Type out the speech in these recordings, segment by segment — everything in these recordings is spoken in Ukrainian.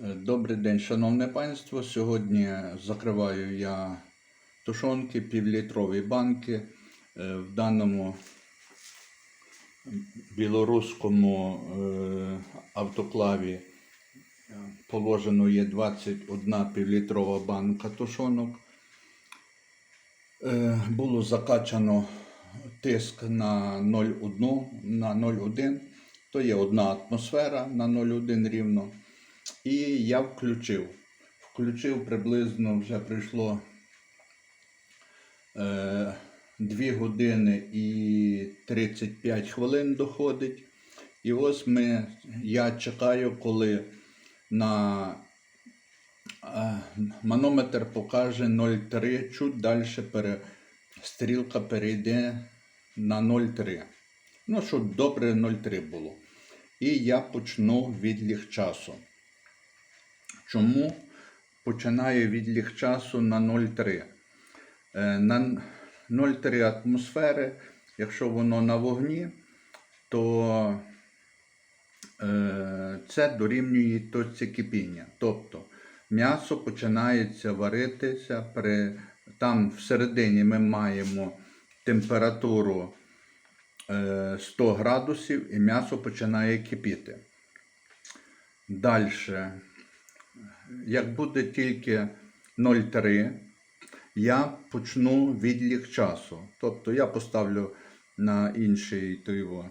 Добрий день, шановне панство. Сьогодні закриваю я тушонки, півлітрові банки. Е, В даному білоруському е, автоклаві е, положено є 21 півлітрова банка тушонок. Було закачано тиск на 0,1, на 0,1, то є одна атмосфера на 0,1 рівно. І я включив. Включив приблизно вже прийшло е, 2 години і 35 хвилин доходить. І ось ми, я чекаю, коли на е, манометр покаже 0,3, чуть далі пере, стрілка перейде на 0,3. Ну, щоб добре 0,3 було. І я почну відліг часу. Чому починаю відліг часу на 0,3? Е, На 0,3 атмосфери, якщо воно на вогні, то е, це дорівнює точці кипіння. Тобто м'ясо починається варитися при там всередині ми маємо температуру е, 100 градусів і м'ясо починає кипіти. Далі як буде тільки 0,3, я почну відлік часу. Тобто я поставлю на інший його,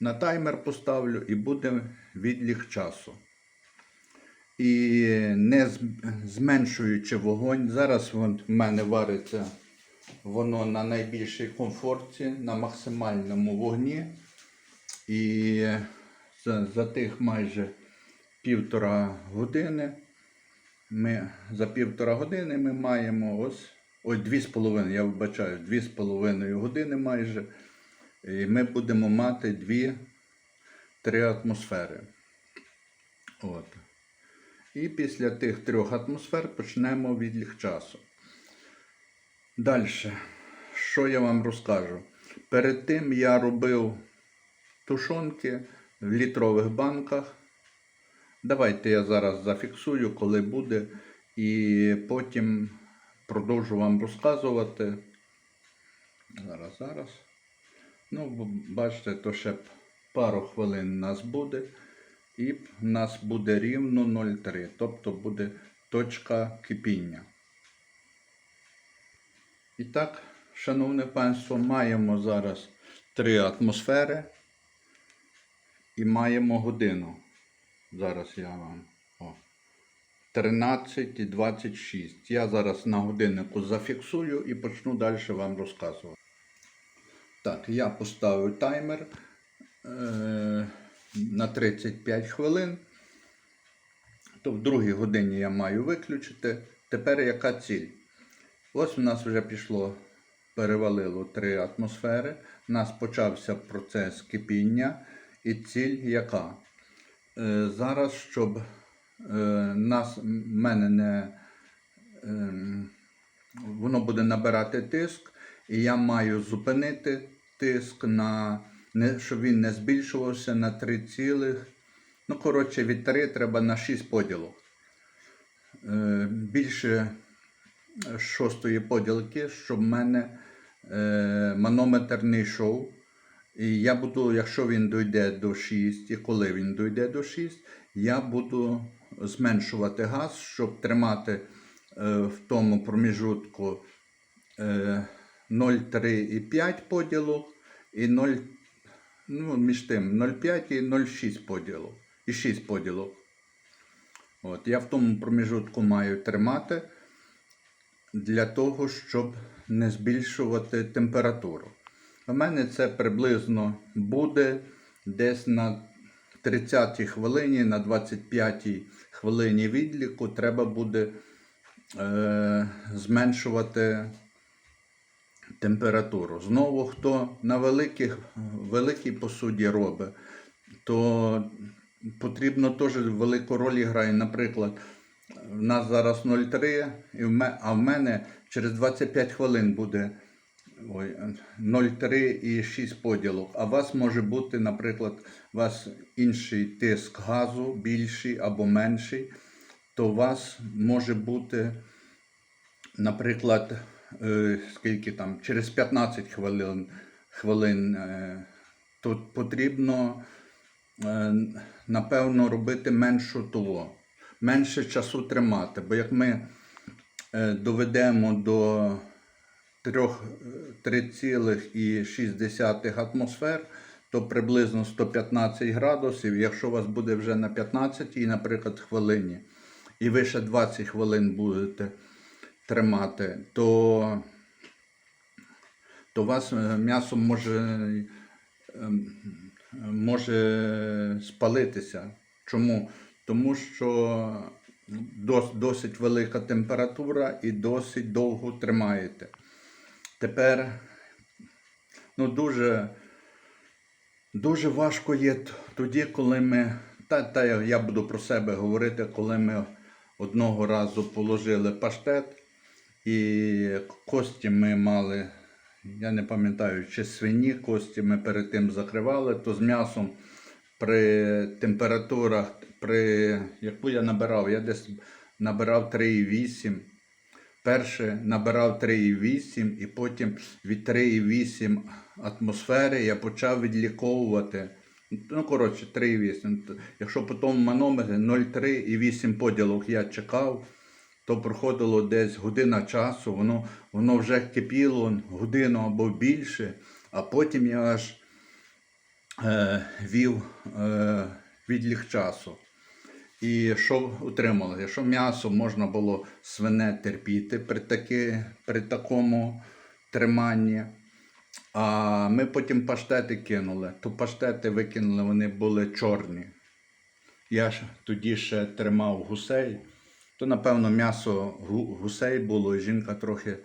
на таймер поставлю і буде відлік часу. І не зменшуючи вогонь, зараз в мене вариться воно на найбільшій комфорті, на максимальному вогні. І за, за тих майже півтора години. Ми, за півтора години ми маємо ось. Ой, дві з половиною, я вибачаю, дві з половиною години майже. І ми будемо мати дві-три атмосфери. От. І після тих трьох атмосфер почнемо відлік часу. Далі, що я вам розкажу? Перед тим я робив тушонки в літрових банках. Давайте я зараз зафіксую, коли буде, і потім продовжу вам розказувати. Зараз, зараз. Ну, бачите, то ще пару хвилин нас буде. І в нас буде рівно 0,3, тобто буде точка кипіння. І так, шановне панство, маємо зараз три атмосфери і маємо годину. Зараз я вам. О, 13 і 26. Я зараз на годиннику зафіксую і почну далі вам розказувати. Так, я поставив таймер е, на 35 хвилин. То в другій годині я маю виключити. Тепер яка ціль? Ось у нас вже пішло, перевалило три атмосфери. У нас почався процес кипіння. І ціль яка? Е, зараз, щоб е, нас, мене не ем, воно буде набирати тиск, і я маю зупинити тиск на не, щоб він не збільшувався на 3 цілих. Ну, коротше, від 3 треба на 6 поділок. Е, більше шостої поділки, щоб в мене манометр не йшов. І я буду, якщо він дойде до 6, і коли він дойде до 6, я буду зменшувати газ, щоб тримати е, в тому проміжутку е, 0,3,5 поділок і 0, ну, між тим 0,5 і 0,6 поділок. І 6 поділок. От, я в тому проміжутку маю тримати для того, щоб не збільшувати температуру. У мене це приблизно буде десь на 30-й хвилині, на 25-й хвилині відліку треба буде е, зменшувати температуру. Знову, хто на великих, великій посуді робить, то потрібно теж велику роль грає. Наприклад, в нас зараз 0,3, і в ме- а в мене через 25 хвилин буде 0,3 і 6 поділок. А у вас може бути, наприклад, у вас інший тиск газу, більший або менший, то у вас може бути, наприклад, е, скільки там, через 15 хвилин, хвилин е, тут потрібно, е, напевно, робити меншу того, менше часу тримати. Бо як ми доведемо до 3,6 атмосфер, то приблизно 115 градусів. Якщо у вас буде вже на 15, наприклад, хвилині, і ви ще 20 хвилин будете тримати, то, то у вас е, м'ясо може, ем, може спалитися. Чому? Тому що досить велика температура і досить довго тримаєте. Тепер ну, дуже, дуже важко є тоді, коли ми. Та, та я- буду про себе говорити, коли ми одного разу положили паштет, і кості ми мали, я не пам'ятаю, чи свині кості ми перед тим закривали, то з м'ясом при температурах, при яку я набирав, я десь набирав 3,8. Перше набирав 3,8 і потім від 3,8 атмосфери я почав відліковувати. Ну, коротше, 3,8. Якщо по тому манометрі 0,3 і 8 поділок я чекав, то проходило десь година часу, воно, воно вже кипіло годину або більше, а потім я аж е, вів е, відлік часу. І що отримали? Якщо м'ясо можна було свине терпіти при, таки, при такому триманні, а ми потім паштети кинули, то паштети викинули, вони були чорні. Я ж тоді ще тримав гусей, то напевно м'ясо гусей було, і жінка трохи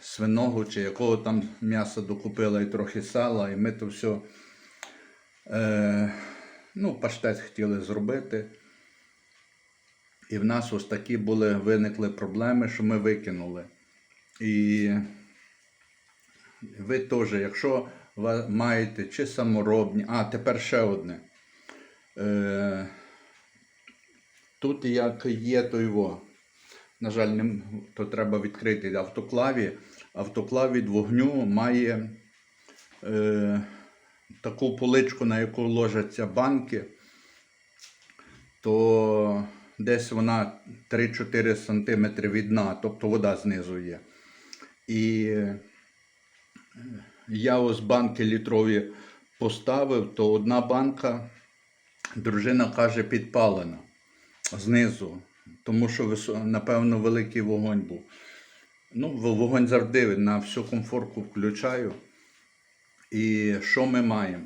свиного чи якого там м'яса докупила і трохи сала, і ми то все, е, ну, паштет хотіли зробити. І в нас ось такі були, виникли проблеми, що ми викинули. І ви теж, якщо ви маєте чи саморобні, а тепер ще одне. Е, тут як є то його. На жаль, не, то треба відкрити автоклаві. Автоклав від вогню має е, таку поличку, на яку ложаться банки то десь вона 3-4 см від дна, тобто вода знизу є. І е, я ось банки літрові поставив, то одна банка, дружина каже, підпалена знизу, тому що напевно великий вогонь був. Ну, вогонь завжди на всю комфорку включаю. І що ми маємо?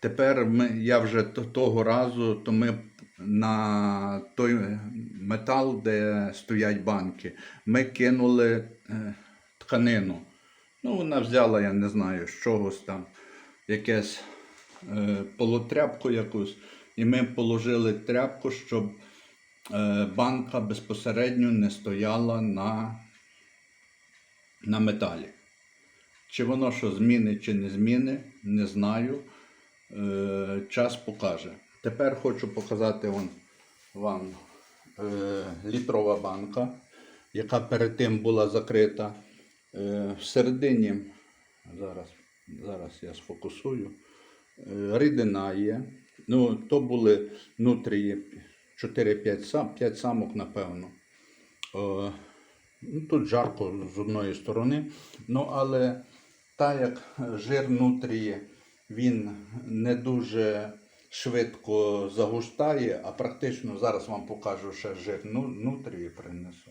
Тепер ми, я вже то- того разу, то ми на той метал, де стоять банки, ми кинули е, тканину. Ну, вона взяла, я не знаю, з чогось там, якесь е, полутряпку якусь. І ми положили тряпку, щоб е, банка безпосередньо не стояла на, на металі. Чи воно що зміни, чи не зміни, не знаю. Е, час покаже. Тепер хочу показати вон, вам е, літрова банка, яка перед тим була закрита. Е, всередині, зараз, зараз я сфокусую, е, рідина є. Ну, то були внутрі 4-5 сам, 5 самок, напевно. Е, ну, тут жарко з одної сторони, ну але так як жир внутрі він не дуже швидко загустає, а практично зараз вам покажу ще жир ну, внутрі принесу.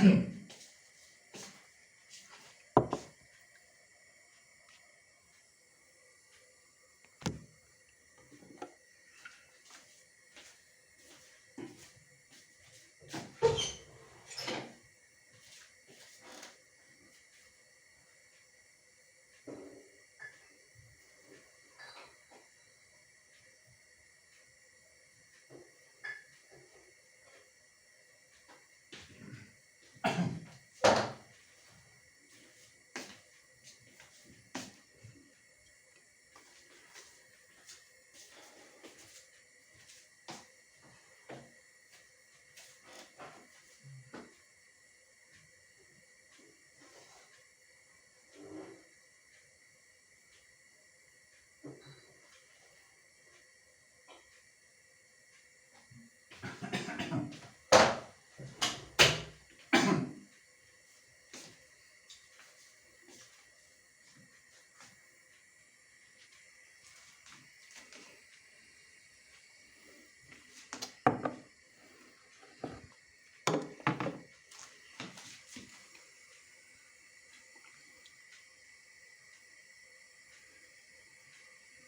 Sim.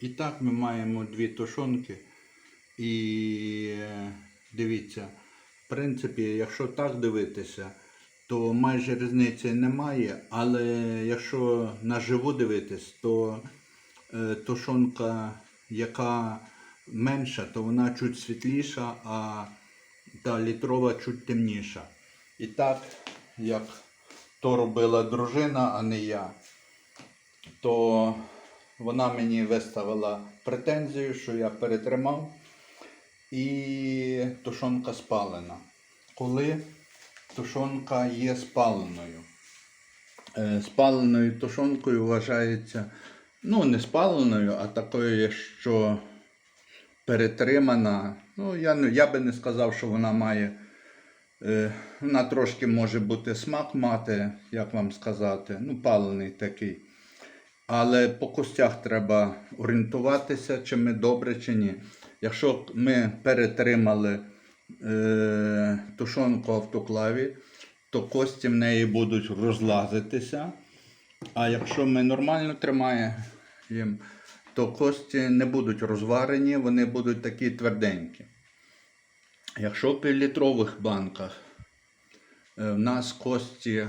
І так ми маємо дві тушонки. І е, дивіться, в принципі, якщо так дивитися, то майже різниці немає. Але якщо наживу дивитись, то е, тушонка, яка менша, то вона чуть світліша, а та літрова чуть темніша. І так, як то робила дружина, а не я, то вона мені виставила претензію, що я перетримав і тушонка спалена. Коли тушонка є спаленою. Е, Спаленою тушонкою вважається, ну, не спаленою, а такою, що перетримана. Ну, я, я би не сказав, що вона має. Е, вона трошки може бути смак мати, як вам сказати, ну, палений такий. Але по костях треба орієнтуватися, чи ми добре, чи ні. Якщо ми перетримали е, тушонку автоклаві, то кості в неї будуть розлазитися. А якщо ми нормально тримаємо, то кості не будуть розварені, вони будуть такі тверденькі. Якщо в півлітрових банках е, в нас кості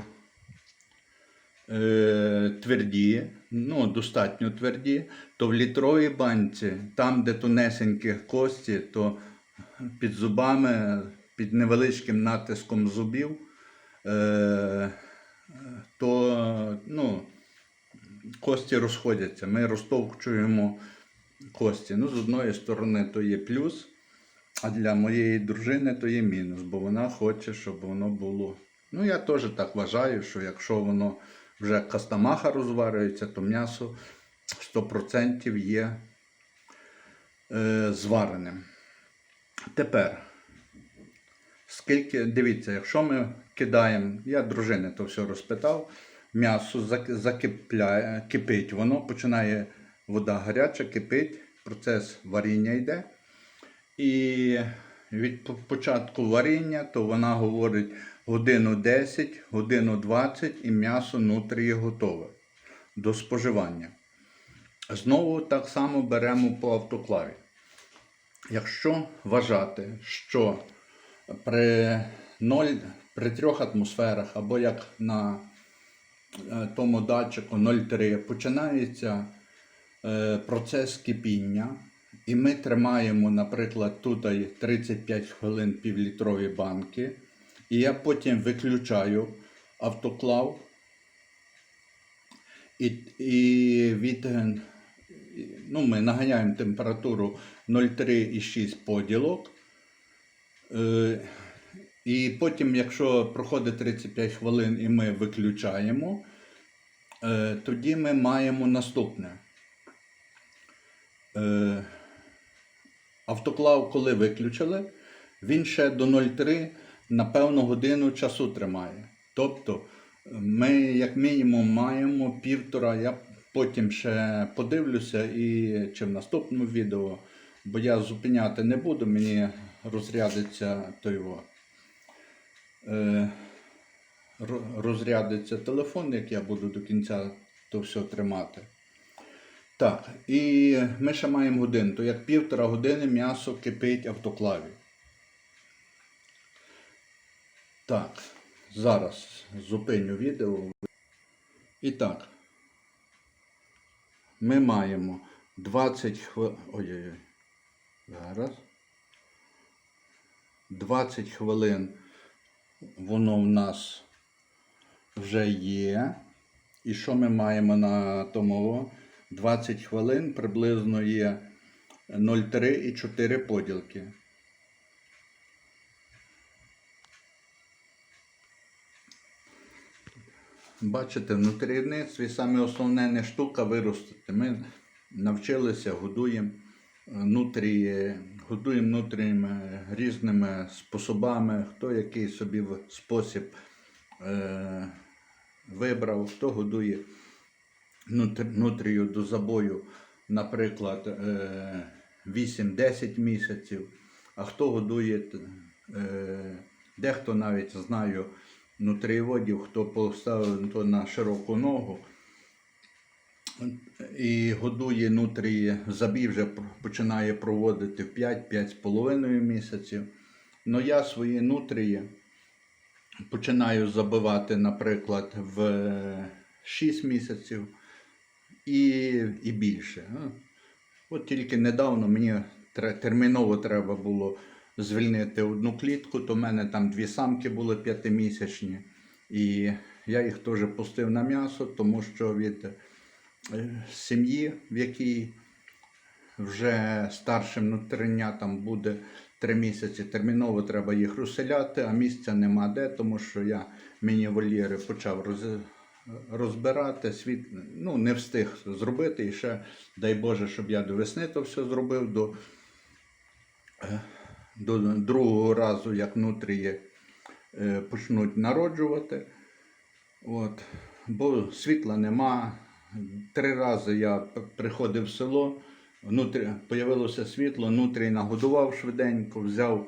тверді, ну, достатньо тверді, то в літровій банці, там, де тонесенькі кості, то під зубами, під невеличким натиском зубів, е, то ну, кості розходяться. Ми розтовчуємо кості. Ну, з одної сторони, то є плюс. А для моєї дружини то є мінус, бо вона хоче, щоб воно було. Ну, я теж так вважаю, що якщо воно вже кастамаха розварюється, то м'ясо 100% є е, звареним. Тепер, скільки, дивіться, якщо ми кидаємо, я дружини то все розпитав, м'ясо закипляє, кипить, воно починає вода гаряча, кипить, процес варіння йде. І від початку варіння, то вона говорить годину 10, годину 20 і м'ясо внутрі готове до споживання. Знову так само беремо по автоклаві. Якщо вважати, що при 0, при 3 атмосферах або як на е, тому датчику 0,3 починається е, процес кипіння, і ми тримаємо, наприклад, тут 35 хвилин півлітрові банки, і я потім виключаю автоклав і, і від, ну, ми наганяємо температуру 0,3,6 поділок. Е, І потім, якщо проходить 35 хвилин і ми виключаємо, е, тоді ми маємо наступне. Е, Автоклав, коли виключили, він ще до 0,3 на певну годину часу тримає. Тобто ми, як мінімум, маємо півтора. Я потім ще подивлюся і чи в наступному відео, бо я зупиняти не буду, мені розрядиться той. Е, розрядиться телефон, як я буду до кінця то все тримати. Так, і ми ще маємо годину, то як півтора години м'ясо кипить автоклаві. Так, зараз зупиню відео. І так, ми маємо 20 хвилин. Ой-ой-ой. Зараз. 20 хвилин воно в нас вже є. І що ми маємо на тому? 20 хвилин приблизно є 0,3 і 4 поділки. Бачите, в нутрівництві саме основне не штука виростити. Ми навчилися, годуємо нутрії, годуємо нутріями різними способами, хто який собі спосіб е, вибрав, хто годує нутр- нутрію до забою, наприклад, е, 8-10 місяців, а хто годує, е, дехто навіть знаю нутрієводів, хто поставив то на широку ногу, і годує нутрії, забій вже починає проводити в 5-5,5 місяців. Но я свої нутрії починаю забивати, наприклад, в 6 місяців і, і більше. Ну, От тільки недавно мені терміново треба було звільнити одну клітку, то в мене там дві самки були п'ятимісячні. І я їх теж пустив на м'ясо, тому що від е, сім'ї, в якій вже старшим нутринятам буде три місяці, терміново треба їх розселяти, а місця нема де, тому що я міні-вольєри почав роз, розбирати, світ ну, не встиг зробити. І ще, дай Боже, щоб я до весни то все зробив, до, е, до другого разу, як нутрії е, почнуть народжувати. От. Бо світла нема. Три рази я приходив в село, появилося світло, внутрі нагодував швиденько, взяв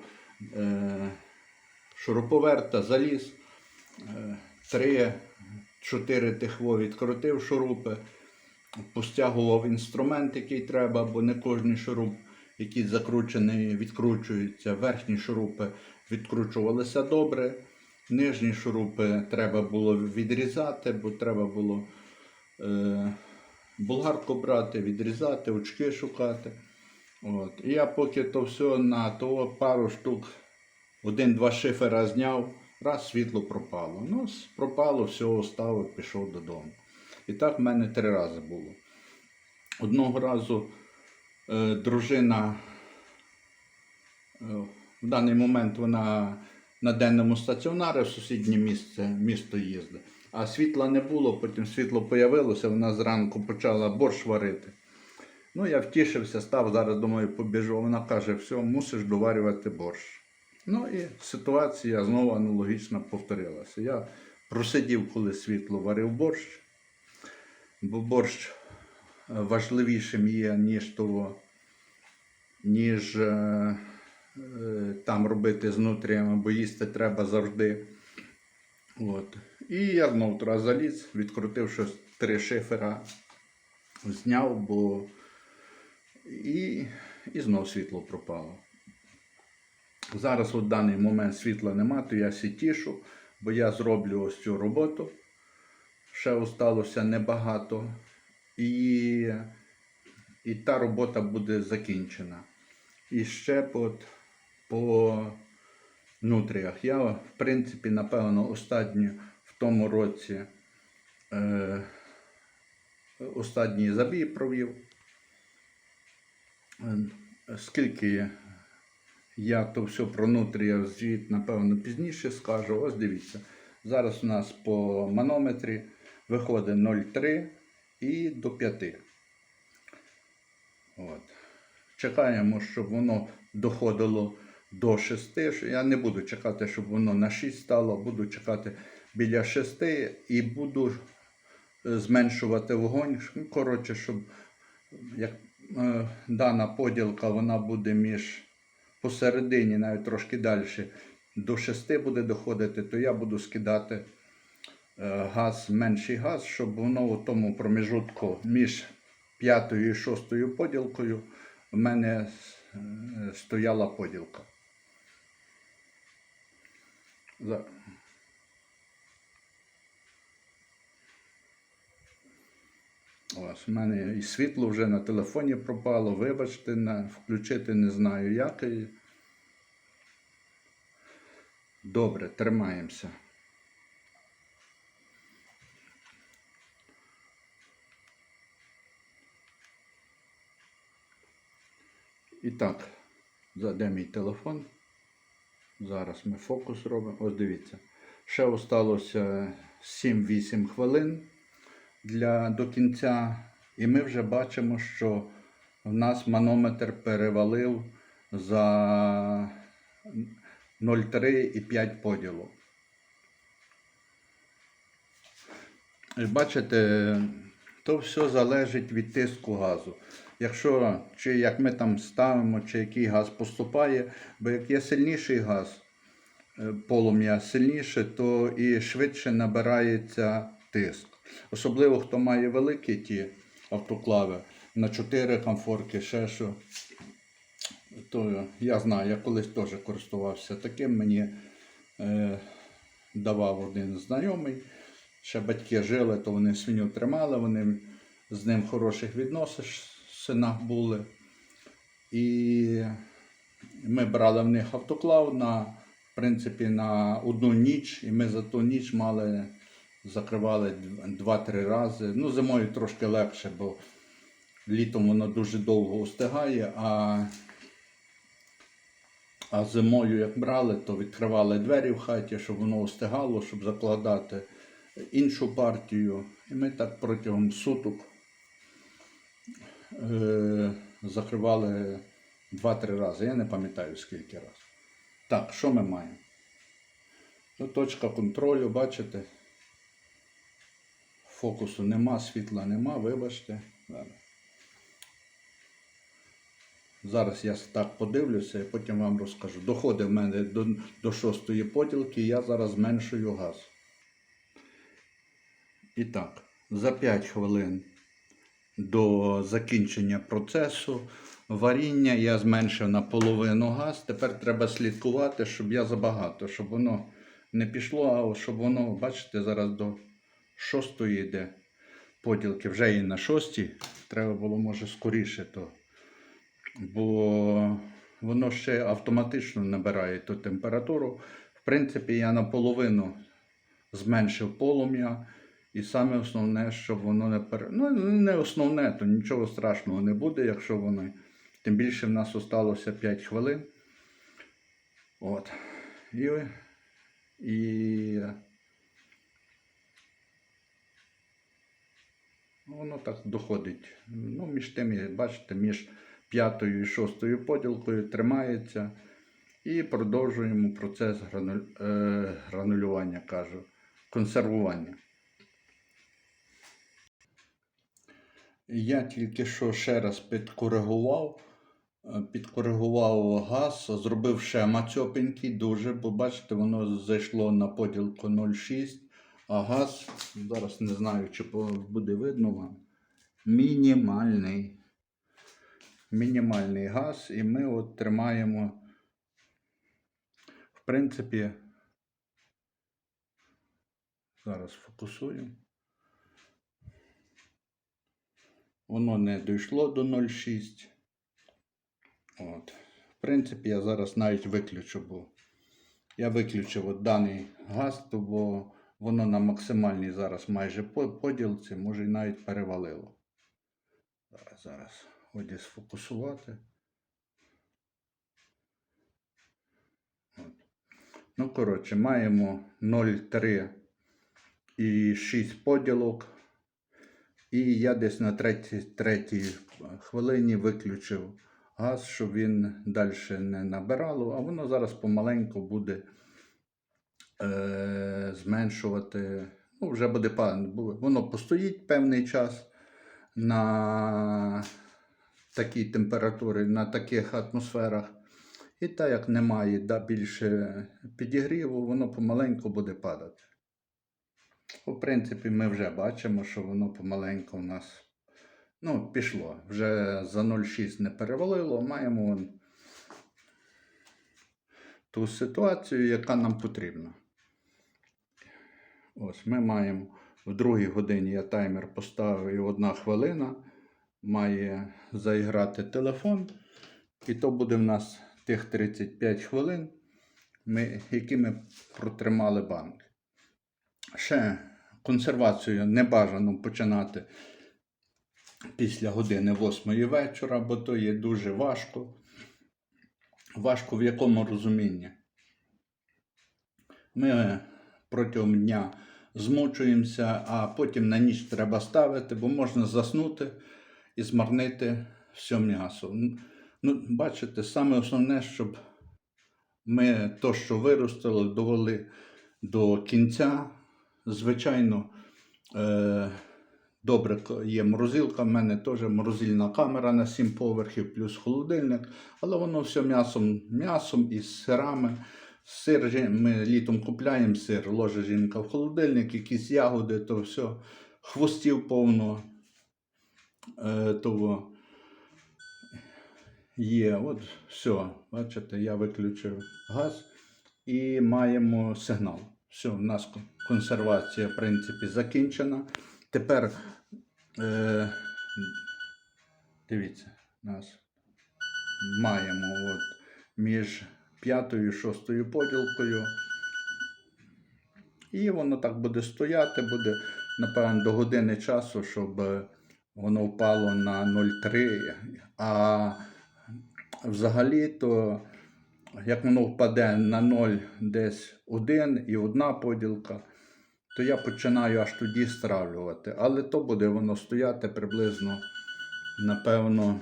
е, шуруповерта, заліз, е, три-чотири тихво відкрутив шурупи, постягував інструмент, який треба, бо не кожен шуруп, який закручений, відкручується. Верхні шурупи відкручувалися добре. Нижні шурупи треба було відрізати, бо треба було е, болгарку брати, відрізати, очки шукати. От. І я поки то все на то пару штук, один-два шифера зняв, раз світло пропало. Ну, пропало, все оставив, пішов додому. І так в мене три рази було. Одного разу дружина Е, В даний момент вона на денному стаціонарі в сусіднє місце, місто їздить. А світла не було, потім світло появилося, вона зранку почала борщ варити. Ну, я втішився, став зараз, думаю, побіжу. Вона каже, все, мусиш доварювати борщ. Ну і ситуація знову аналогічно повторилася. Я просидів, коли світло варив борщ, бо борщ е, важливішим є, ніж того, ніж е, е, там робити з нутріями, бо їсти треба завжди. От. І я знов туди заліз, відкрутив щось три шифера, зняв, бо і, і знов світло пропало. Зараз у даний момент світла нема, то я сі тішу, бо я зроблю ось цю роботу. Ще осталося небагато. І, і та робота буде закінчена. І ще от по нутріях. Я, в принципі, напевно, останню в тому році е, останній забій провів. Е, Скільки я то все про нутрія звіт, напевно, пізніше скажу. Ось дивіться. Зараз у нас по манометрі виходить 0,3 і до 5. От. Чекаємо, щоб воно доходило до 6. Я не буду чекати, щоб воно на 6 стало, буду чекати біля 6 і буду е, зменшувати вогонь. Коротше, щоб як е, дана поділка вона буде між посередині, навіть трошки далі, до 6 буде доходити, то я буду скидати газ, менший газ, щоб воно у тому проміжутку між п'ятою і шостою поділкою в мене е, стояла поділка. Ось, у мене і світло вже на телефоні пропало. Вибачте, на, включити не знаю як. Добре, тримаємося. І так, заде мій телефон. Зараз ми фокус робимо. Ось дивіться. Ще осталося 7-8 хвилин для, до кінця. І ми вже бачимо, що в нас манометр перевалив за 0,3 і 5 поділу. Бачите, то все залежить від тиску газу. Якщо чи як ми там ставимо, чи який газ поступає, бо як є сильніший газ, е, полум'я сильніше, то і швидше набирається тиск. Особливо хто має великі ті автоклави на 4 комфорки, ще що. То я знаю, я колись теж користувався таким. Мені е, давав один знайомий. Ще батьки жили, то вони свиню тримали, вони з ним хороших відносинах були. І ми брали в них автоклав на, в принципі, на одну ніч, і ми за ту ніч мали, закривали дв- два-три рази. Ну, зимою трошки легше, бо літом воно дуже довго устигає, а, а зимою, як брали, то відкривали двері в хаті, щоб воно устигало, щоб закладати іншу партію. І ми так протягом суток е, закривали два-три рази. Я не пам'ятаю скільки разів. Так, що ми маємо? Ну, точка контролю, бачите? Фокусу нема, світла нема, вибачте. Зараз я так подивлюся і потім вам розкажу. Доходить в мене до, до шостої поділки, я зараз зменшую газ. І так, за 5 хвилин до закінчення процесу варіння я зменшив на половину газ. Тепер треба слідкувати, щоб я забагато, щоб воно не пішло, а щоб воно, бачите, зараз до шостої йде поділки, вже і на шостій. Треба було, може, скоріше то. Бо воно ще автоматично набирає ту температуру. В принципі, я наполовину зменшив полум'я. І саме основне, щоб воно не пере... Ну, не основне, то нічого страшного не буде, якщо воно. Тим більше в нас осталося 5 хвилин. От. І, і воно так доходить. Ну, між тими, бачите, між п'ятою і шостою поділкою тримається. І продовжуємо процес грануль... е, гранулювання, кажу, консервування. Я тільки що ще раз підкоригував, е, підкоригував газ, зробив ще мацьопенький дуже, бо бачите, воно зайшло на поділку 0,6, а газ, зараз не знаю, чи буде видно вам, мінімальний. Мінімальний газ, і ми от тримаємо, в принципі, зараз фокусуємо. Воно не дійшло до 0,6. От. В принципі, я зараз навіть виключу, бо я виключив от даний газ, бо воно на максимальній зараз майже поділці, може і навіть перевалило. Зараз, зараз. Годі сфокусувати. От. Ну, коротше, маємо 0,3 і 6 поділок. І я десь на третій, третій хвилині виключив газ, щоб він далі не набирало, а воно зараз помаленьку буде е, зменшувати. Ну, вже буде па- бу- воно постоїть певний час на такій температурі, на таких атмосферах. І так як немає да, більше підігріву, воно помаленьку буде падати. В принципі, ми вже бачимо, що воно помаленьку у нас ну, пішло. Вже за 0,6 не перевалило. Маємо вон ту ситуацію, яка нам потрібна. Ось ми маємо в другій годині я таймер поставив і одна хвилина. Має заіграти телефон. І то буде в нас тих 35 хвилин, ми, які ми протримали банк. Ще консервацію не бажано починати після години 8 вечора, бо то є дуже важко. Важко в якому розумінні. Ми протягом дня змучуємося, а потім на ніч треба ставити, бо можна заснути і змарнити все м'ясо. Ну, бачите, саме основне, щоб ми то, що виростили, довели до кінця. Звичайно, е, добре є морозилка. в мене теж морозильна камера на 7 поверхів, плюс холодильник. Але воно все м'ясом, м'ясом і сирами. Сир ми літом купляємо сир, ложе жінка в холодильник, якісь ягоди, то все, хвостів повно. е, того є. От все, бачите, я виключив газ і маємо сигнал. Все, у нас консервація, в принципі, закінчена. Тепер е, дивіться, нас маємо от між п'ятою і шостою поділкою. І воно так буде стояти, буде, напевно, до години часу, щоб воно впало на 0,3. А взагалі, то як воно впаде на 0 десь 1 і одна поділка, то я починаю аж тоді стравлювати. Але то буде воно стояти приблизно, напевно,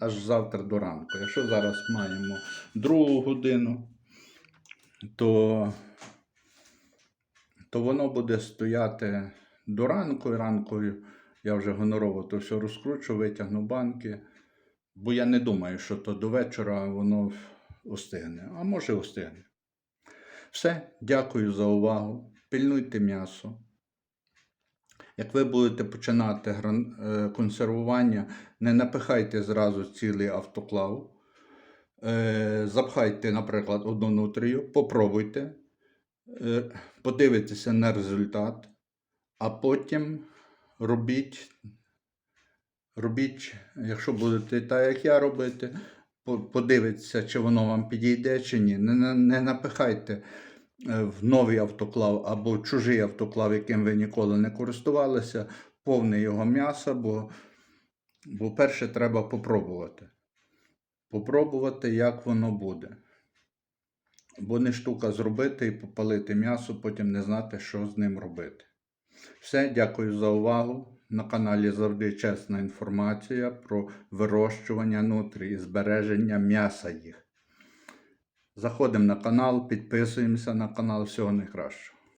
аж завтра до ранку. Якщо зараз маємо другу годину, то то воно буде стояти до ранку, і ранкою я вже гонорово то все розкручу, витягну банки, бо я не думаю, що то до вечора воно остигне, а може остигне. Все, дякую за увагу. Пильнуйте м'ясо. Як ви будете починати е, консервування, не напихайте зразу цілий автоклав. Е, Запхайте, наприклад, одну нутрію, попробуйте, е, подивитеся на результат, а потім робіть, робіть, якщо будете так, як я робити, по- подивитися, чи воно вам підійде, чи ні. Не, не, напихайте в новий автоклав або чужий автоклав, яким ви ніколи не користувалися, повне його м'яса, бо, бо перше треба попробувати. Попробувати, як воно буде. Бо не штука зробити і попалити м'ясо, потім не знати, що з ним робити. Все, дякую за увагу. На каналі завжди чесна інформація про вирощування нутрій і збереження м'яса їх. Заходимо на канал, підписуємося на канал. Всього найкращого.